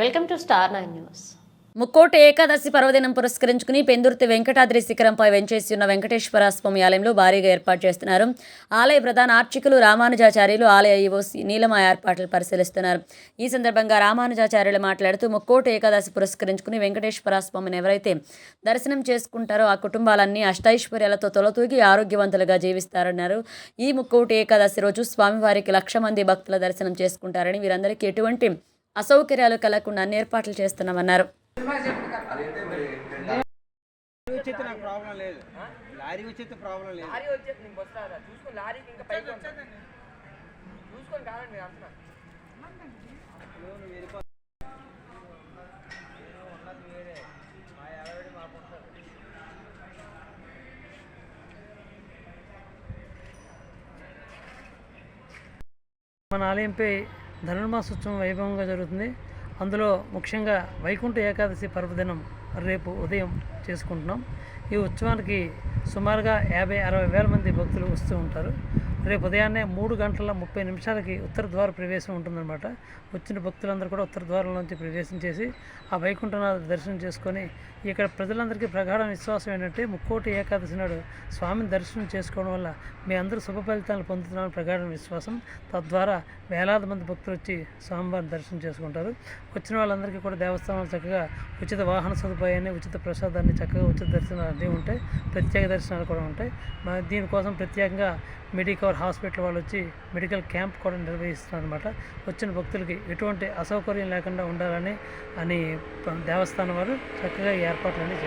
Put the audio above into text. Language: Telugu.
Welcome to star nine news Mukkoti Ekadashi పర్వదినం పురస్కరించుకుని పెందుర్తి వెంకటాద్రి శిఖరంపై వెంచేసి ఉన్న వెంకటేశ్వర స్వామి ఆలయంలో భారీగా ఏర్పాటు చేస్తున్నారు. ఆలయ ప్రధాన ఆర్చికులు రామానుజాచార్యులు ఆలయ ఈవో నీలమ ఏర్పాట్లు పరిశీలిస్తున్నారు. ఈ సందర్భంగా రామానుజాచార్యులు మాట్లాడుతూ ముక్కోటి ఏకాదశి పురస్కరించుకుని వెంకటేశ్వర స్వామిని ఎవరైతే దర్శనం చేసుకుంటారో ఆ కుటుంబాలన్నీ అష్టైశ్వర్యాలతో తొలతూగి ఆరోగ్యవంతులుగా జీవిస్తారన్నారు. ఈ ముక్కోటి ఏకాదశి రోజు స్వామివారికి లక్ష మంది భక్తుల దర్శనం చేసుకుంటారని వీరందరికీ ఎటువంటి అసౌకర్యాలు కలగకుండా అన్ని ఏర్పాట్లు చేస్తున్నామన్నారు. లేదు లారీ ప్రాబ్లం లేదు లారీ ఇంకా చూసుకొని మన ఆలయంపై ధనుర్మాసోత్సవం వైభవంగా జరుగుతుంది. అందులో ముఖ్యంగా వైకుంఠ ఏకాదశి పర్వదినం రేపు ఉదయం చేసుకుంటున్నాం. ఈ ఉత్సవానికి సుమారుగా యాభై అరవై వేల మంది భక్తులు వస్తూ ఉంటారు. రేపు ఉదయాన్నే మూడు గంటల ముప్పై నిమిషాలకి ఉత్తర ద్వార ప్రవేశం ఉంటుందన్నమాట. వచ్చిన భక్తులందరూ కూడా ఉత్తర ద్వారం నుంచి ప్రవేశం చేసి ఆ వైకుంఠనాథ దర్శనం చేసుకొని ఇక్కడ ప్రజలందరికీ ప్రగాఢ విశ్వాసం ఏంటంటే ముక్కోటి ఏకాదశి నాడు స్వామిని దర్శనం చేసుకోవడం వల్ల మీ అందరూ శుభ ఫలితాలను పొందుతున్నామని ప్రగాఢ విశ్వాసం. తద్వారా వేలాది మంది భక్తులు వచ్చి స్వామివారిని దర్శనం చేసుకుంటారు. వచ్చిన వాళ్ళందరికీ కూడా దేవస్థానాలు చక్కగా ఉచిత వాహన సదుపాయాన్ని ఉచిత ప్రసాదాన్ని చక్కగా ఉచిత దర్శనాలు అన్నీ ఉంటాయి. ప్రత్యేక దర్శనాలు కూడా ఉంటాయి. దీనికోసం ప్రత్యేకంగా మెడికవర్ హాస్పిటల్ వాళ్ళు వచ్చి మెడికల్ క్యాంప్ కూడా నిర్వహిస్తున్నారు అనమాట వచ్చిన భక్తులకి ఎటువంటి అసౌకర్యం లేకుండా ఉండాలని అని దేవస్థానం వారు చక్కగా ఏర్పాట్లన్నీ చేస్తారు